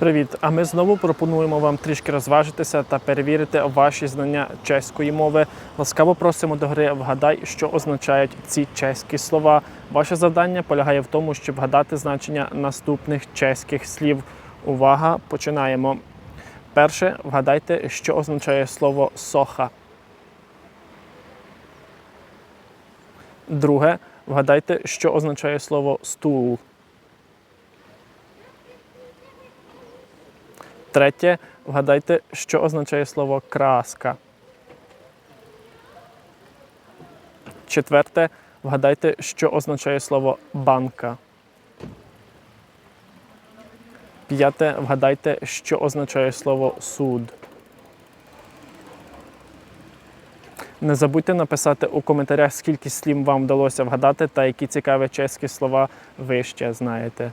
Привіт! А ми знову пропонуємо вам трішки розважитися та перевірити ваші знання чеської мови. Ласкаво просимо до гри Вгадай, що означають ці чеські слова. Ваше завдання полягає в тому, щоб вгадати значення наступних чеських слів. Увага! Починаємо. Перше, вгадайте, що означає слово соха. Друге, вгадайте, що означає слово стул. Третє, вгадайте, що означає слово краска. Четверте, вгадайте, що означає слово банка. П'яте, вгадайте, що означає слово суд. Не забудьте написати у коментарях, скільки слів вам вдалося вгадати та які цікаві чеські слова ви ще знаєте.